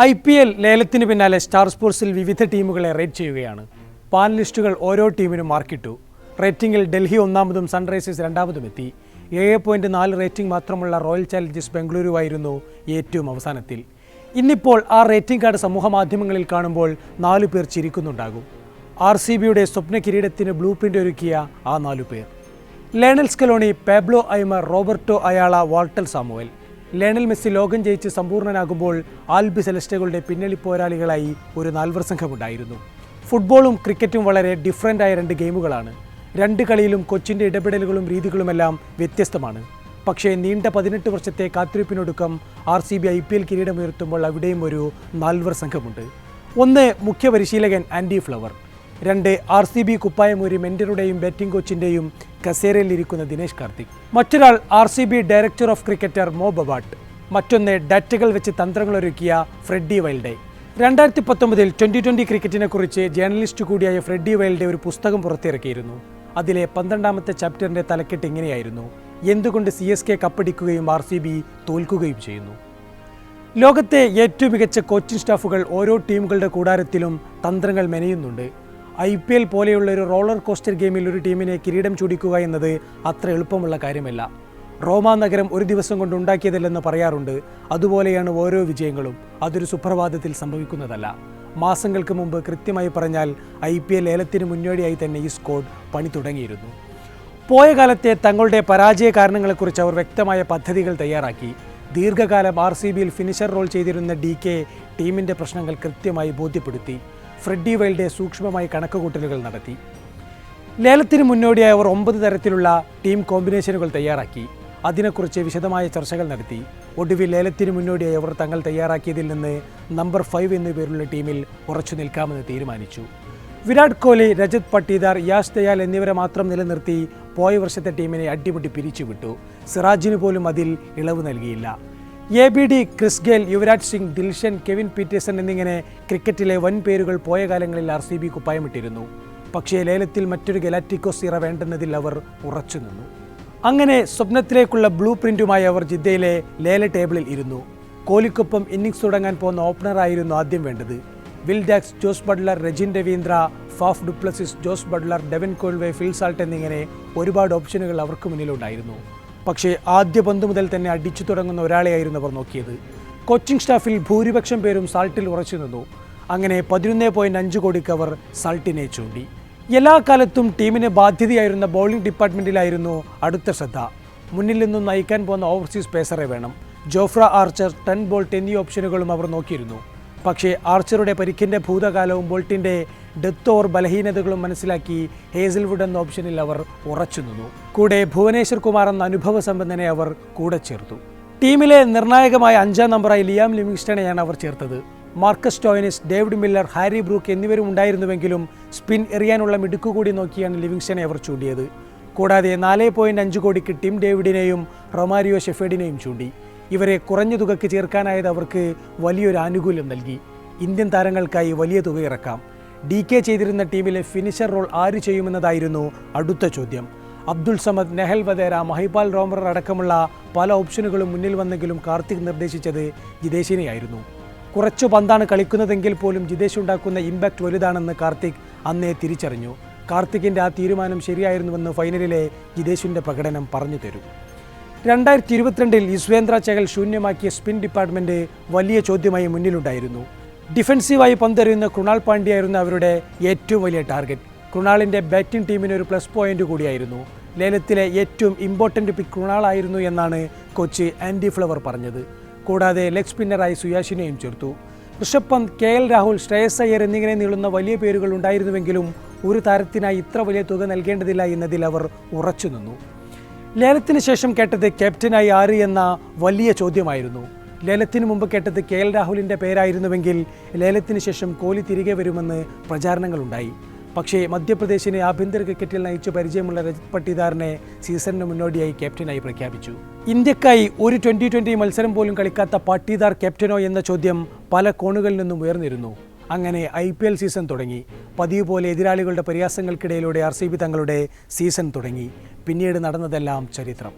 I P L ലേലത്തിന് പിന്നാലെ star സ്പോർട്സിൽ വിവിധ ടീമുകളെ റേറ്റ് ചെയ്യുകയാണ്. പാനലിസ്റ്റുകൾ ഓരോ ടീമിനും മാർക്കിട്ടു. റേറ്റിംഗിൽ ഡൽഹി ഒന്നാമതും സൺറൈസേഴ്സ് രണ്ടാമതും എത്തി. ഏഴ് പോയിന്റ് നാല് റേറ്റിംഗ് മാത്രമുള്ള റോയൽ ചാലഞ്ചേഴ്സ് ബംഗളൂരുവായിരുന്നു ഏറ്റവും അവസാനത്തിൽ. ഇന്നിപ്പോൾ ആ റേറ്റിംഗ് കാർഡ് സമൂഹ മാധ്യമങ്ങളിൽ കാണുമ്പോൾ നാലു പേർ ചിരിക്കുന്നുണ്ടാകും. ആർ സി ബിയുടെ സ്വപ്ന കിരീടത്തിന് ബ്ലൂ പ്രിന്റ് ഒരുക്കിയ ആ നാലു പേർ. Lionel Scaloni Pablo Aimar Roberto Ayala Walter Samuel. Lionel Messi ലോകം ജയിച്ച് സമ്പൂർണനാകുമ്പോൾ ആൽബി സെലസ്റ്റകളുടെ പിന്നണി പോരാളികളായി ഒരു നാൽവർ സംഘമുണ്ടായിരുന്നു. ഫുട്ബോളും ക്രിക്കറ്റും വളരെ ഡിഫറന്റ് ആയ രണ്ട് ഗെയിമുകളാണ്. രണ്ട് കളിയിലും കൊച്ചിന്റെ ഇടപെടലുകളും രീതികളുമെല്ലാം വ്യത്യസ്തമാണ്. പക്ഷേ നീണ്ട പതിനെട്ട് വർഷത്തെ കാത്തിരിപ്പിനൊടുക്കം R C B I P L കിരീടമുയർത്തുമ്പോൾ അവിടെയും ഒരു നാൽവർ സംഘമുണ്ട്. ഒന്ന് മുഖ്യ പരിശീലകൻ ആൻഡി ഫ്ലവർ. രണ്ട് ആർ സി ബി കുപ്പായമൂരി മെന്ററുടെയും ബാറ്റിംഗ് കോച്ചിന്റെയും കസേരയിലിരിക്കുന്ന ദിനേശ് കാർത്തിക്. മറ്റൊരാൾ R C B director of cricketer Mo Bobat മറ്റൊന്ന് ഡാറ്റകൾ വെച്ച് തന്ത്രങ്ങളൊരുക്കിയ ഫ്രെഡി വൈൽഡെ. രണ്ടായിരത്തി പത്തൊമ്പതിൽ ട്വന്റി ക്രിക്കറ്റിനെ കുറിച്ച് ജേർണലിസ്റ്റ് കൂടിയായ ഫ്രെഡി വൈൽഡെ ഒരു പുസ്തകം പുറത്തിറക്കിയിരുന്നു. അതിലെ പന്ത്രണ്ടാമത്തെ ചാപ്റ്ററിന്റെ തലക്കെട്ട് ഇങ്ങനെയായിരുന്നു. എന്തുകൊണ്ട് സി എസ് കെ കപ്പടിക്കുകയും ആർ സി ബി തോൽക്കുകയും ചെയ്യുന്നു? ലോകത്തെ ഏറ്റവും മികച്ച കോച്ചിങ് സ്റ്റാഫുകൾ ഓരോ ടീമുകളുടെ കൂടാരത്തിലും തന്ത്രങ്ങൾ മെനയുന്നുണ്ട്. ഐ പി എൽ പോലെയുള്ള ഒരു റോളർ കോസ്റ്റർ ഗെയിമിൽ ഒരു ടീമിനെ കിരീടം ചൂടിക്കുക എന്നത് അത്ര എളുപ്പമുള്ള കാര്യമല്ല. റോമാ നഗരം ഒരു ദിവസം കൊണ്ട് ഉണ്ടാക്കിയതല്ലെന്ന് പറയാറുണ്ട്. അതുപോലെയാണ് ഓരോ വിജയങ്ങളും. അതൊരു സുപ്രഭാതത്തിൽ സംഭവിക്കുന്നതല്ല. മാസങ്ങൾക്ക് മുമ്പ് കൃത്യമായി പറഞ്ഞാൽ ഐ പി എൽ ലേലത്തിന് മുന്നോടിയായി തന്നെ ഈ സ്കോഡ് പണി തുടങ്ങിയിരുന്നു. പോയ കാലത്തെ തങ്ങളുടെ പരാജയ കാരണങ്ങളെക്കുറിച്ച് അവർ വ്യക്തമായ പദ്ധതികൾ തയ്യാറാക്കി. ദീർഘകാലം ആർ സി ബിയിൽ ഫിനിഷർ റോൾ ചെയ്തിരുന്ന ഡി കെ ടീമിന്റെ പ്രശ്നങ്ങൾ കൃത്യമായി ബോധ്യപ്പെടുത്തി. ഫ്രെഡി വൈൽഡേ സൂക്ഷ്മമായി കണക്കുകൂട്ടലുകൾ നടത്തി. ലേലത്തിന് മുന്നോടിയായി അവർ ഒമ്പത് തരത്തിലുള്ള ടീം കോമ്പിനേഷനുകൾ തയ്യാറാക്കി. അതിനെക്കുറിച്ച് വിശദമായ ചർച്ചകൾ നടത്തി. ഒടുവിൽ ലേലത്തിന് മുന്നോടിയായി അവർ തങ്ങൾ തയ്യാറാക്കിയതിൽ നിന്ന് നമ്പർ ഫൈവ് എന്നു പേരുള്ള ടീമിൽ ഉറച്ചു നിൽക്കാമെന്ന് തീരുമാനിച്ചു. വിരാട് കോഹ്ലി രജത് പട്ടീദാർ യാഷ് ദയാൽ എന്നിവരെ മാത്രം നിലനിർത്തി പോയ വർഷത്തെ ടീമിനെ അടിമുട്ടി പിരിച്ചുവിട്ടു. സിറാജിന് പോലും അതിൽ ഇളവ് നൽകിയില്ല. A B D Chris Gayle Yuvraj Singh Dilshan Kevin Pietersen എന്നിങ്ങനെ ക്രിക്കറ്റിലെ വൻ പേരുകൾ പോയ കാലങ്ങളിൽ ആർ സി ബി കുപ്പായമിട്ടിരുന്നു പക്ഷേ ലേലത്തിൽ മറ്റൊരു ഗലാറ്റിക്കോസ് ഇറ വേണ്ടെന്നതിൽ അവർ ഉറച്ചു നിന്നു. അങ്ങനെ സ്വപ്നത്തിലേക്കുള്ള ബ്ലൂ പ്രിന്റുമായി അവർ ജിദ്ദയിലെ ലേല ടേബിളിൽ ഇരുന്നു. കോലിക്കൊപ്പം ഇന്നിങ്സ് തുടങ്ങാൻ പോകുന്ന ഓപ്പണറായിരുന്നു ആദ്യം വേണ്ടത്. Will Jacks Jos Buttler Rachin Ravindra Faf du Plessis Jos Buttler Devon Conway Phil Salt എന്നിങ്ങനെ ഒരുപാട് ഓപ്ഷനുകൾ അവർക്ക് മുന്നിലുണ്ടായിരുന്നു. പക്ഷേ ആദ്യ പന്ത് മുതൽ തന്നെ അടിച്ചു തുടങ്ങുന്ന ഒരാളെയായിരുന്നു അവർ നോക്കിയത്. കോച്ചിംഗ് സ്റ്റാഫിൽ ഭൂരിപക്ഷം പേരും സാൾട്ടിൽ ഉറച്ചു നിന്നു. അങ്ങനെ പതിനൊന്ന് പോയിന്റ് അഞ്ച് കോടിക്ക് അവർ സാൾട്ടിനെ ചൂണ്ടി. എല്ലാ കാലത്തും ടീമിന് ബാധ്യതയായിരുന്ന ബൗളിംഗ് ഡിപ്പാർട്ട്മെന്റിലായിരുന്നു അടുത്ത ശ്രദ്ധ. മുന്നിൽ നിന്നും നയിക്കാൻ പോകുന്ന ഓവർസീസ് പേസറെ വേണം. ജോഫ്ര ആർച്ചർ ടെൻ ബോൾട്ട് എന്നീ ഓപ്ഷനുകളും അവർ നോക്കിയിരുന്നു. പക്ഷേ ആർച്ചറുടെ പരിക്കിന്റെ ഭൂതകാലവും ബോൾട്ടിന്റെ ഡെത്ത് ഓർ ബലഹീനതകളും മനസ്സിലാക്കി ഹേസൽവുഡ് എന്ന ഓപ്ഷനിൽ അവർ ഉറച്ചു നിന്നു. കൂടെ ഭുവനേശ്വർ കുമാർ എന്ന അനുഭവ സമ്പന്നനെ അവർ കൂടെ ചേർത്തു. ടീമിലെ നിർണായകമായ അഞ്ചാം നമ്പറായി ലിയാം ലിമിങ്സ്റ്റണെയാണ് അവർ ചേർത്തത്. Marcus Stoinis David Miller Harry Brook എന്നിവരും ഉണ്ടായിരുന്നുവെങ്കിലും സ്പിൻ എറിയാനുള്ള മിടുക്കു കൂടി നോക്കിയാണ് ലിവിങ്സ്റ്റനെ അവർ ചൂണ്ടിയത്. കൂടാതെ നാല് പോയിന്റ് അഞ്ച് കോടിക്ക് ടിം ഡേവിഡിനെയും റൊമാരിയോ ഷെഫേഡിനെയും ചൂണ്ടി. ഇവരെ കുറഞ്ഞ തുകയ്ക്ക് ചേർക്കാനായത് അവർക്ക് വലിയൊരു ആനുകൂല്യം നൽകി. ഇന്ത്യൻ താരങ്ങൾക്കായി വലിയ തുക ഇറക്കാം. ഡി കെ ചെയ്തിരുന്ന ടീമിലെ ഫിനിഷർ റോൾ ആര് ചെയ്യുമെന്നതായിരുന്നു അടുത്ത ചോദ്യം. അബ്ദുൾ സമദ് നെഹൽ വദേര മഹിപാൽ റോമർ അടക്കമുള്ള പല ഓപ്ഷനുകളും മുന്നിൽ വന്നെങ്കിലും കാർത്തിക് നിർദ്ദേശിച്ചത് ജിതേഷിനെയായിരുന്നു. കുറച്ചു പന്താണ് കളിക്കുന്നതെങ്കിൽ പോലും ജിതേഷ് ഉണ്ടാക്കുന്ന ഇമ്പാക്റ്റ് വലുതാണെന്ന് കാർത്തിക് അന്നേ തിരിച്ചറിഞ്ഞു. കാർത്തിക്കിന്റെ ആ തീരുമാനം ശരിയായിരുന്നുവെന്ന് ഫൈനലിലെ ജിതേഷിന്റെ പ്രകടനം പറഞ്ഞു തരും. രണ്ടായിരത്തി ഇരുപത്തിരണ്ടിൽ യുസ്വേന്ദ്ര ചഹൽ ശൂന്യമാക്കിയ സ്പിൻ ഡിപ്പാർട്ട്മെന്റ് വലിയ ചോദ്യമായി മുന്നിലുണ്ടായിരുന്നു. ഡിഫൻസീവായി പന്തെറിയുന്ന കൃണാൾ പാണ്ഡ്യയായിരുന്നു അവരുടെ ഏറ്റവും വലിയ ടാർഗറ്റ്. കൃണാളിന്റെ ബാറ്റിംഗ് ടീമിന് ഒരു പ്ലസ് പോയിന്റ് കൂടിയായിരുന്നു. ലേലത്തിലെ ഏറ്റവും ഇമ്പോർട്ടന്റ് പിക്ക് കൃണാളായിരുന്നു എന്നാണ് കോച്ച് ആൻഡി ഫ്ലവർ പറഞ്ഞത്. കൂടാതെ ലെഗ് സ്പിന്നറായി സുയാഷിനെയും ചേർത്തു. ഋഷഭ് പന്ത് കെ എൽ രാഹുൽ ശ്രേയസ് അയ്യർ എന്നിങ്ങനെ നീളുന്ന വലിയ പേരുകൾ ഉണ്ടായിരുന്നുവെങ്കിലും ഒരു താരത്തിനായി ഇത്ര വലിയ തുക നൽകേണ്ടതില്ല എന്നതിൽ അവർ ഉറച്ചു നിന്നു ലേലത്തിന് ശേഷം കേട്ടത് ക്യാപ്റ്റനായി ആര് എന്ന വലിയ ചോദ്യമായിരുന്നു. ലേലത്തിന് മുമ്പ് കേട്ടത് കെ എൽ രാഹുലിന്റെ പേരായിരുന്നുവെങ്കിൽ ലേലത്തിന് ശേഷം കോഹ്ലി തിരികെ വരുമെന്ന് പ്രചാരണങ്ങളുണ്ടായി. പക്ഷേ മധ്യപ്രദേശിനെ ആഭ്യന്തര ക്രിക്കറ്റിൽ നയിച്ചു പരിചയമുള്ള രജത് പട്ടിദാറിനെ സീസണിന് മുന്നോടിയായി ക്യാപ്റ്റനായി പ്രഖ്യാപിച്ചു. ഇന്ത്യക്കായി ഒരു ട്വന്റി ട്വന്റി മത്സരം പോലും കളിക്കാത്ത പട്ടിദാർ ക്യാപ്റ്റനോ എന്ന ചോദ്യം പല കോണുകളിൽ നിന്നും ഉയർന്നിരുന്നു. അങ്ങനെ ഐ പി എൽ സീസൺ തുടങ്ങി. പതിവ് പോലെ എതിരാളികളുടെ പ്രയാസങ്ങൾക്കിടയിലൂടെ ആർ സി ബി തങ്ങളുടെ സീസൺ തുടങ്ങി. പിന്നീട് നടന്നതെല്ലാം ചരിത്രം.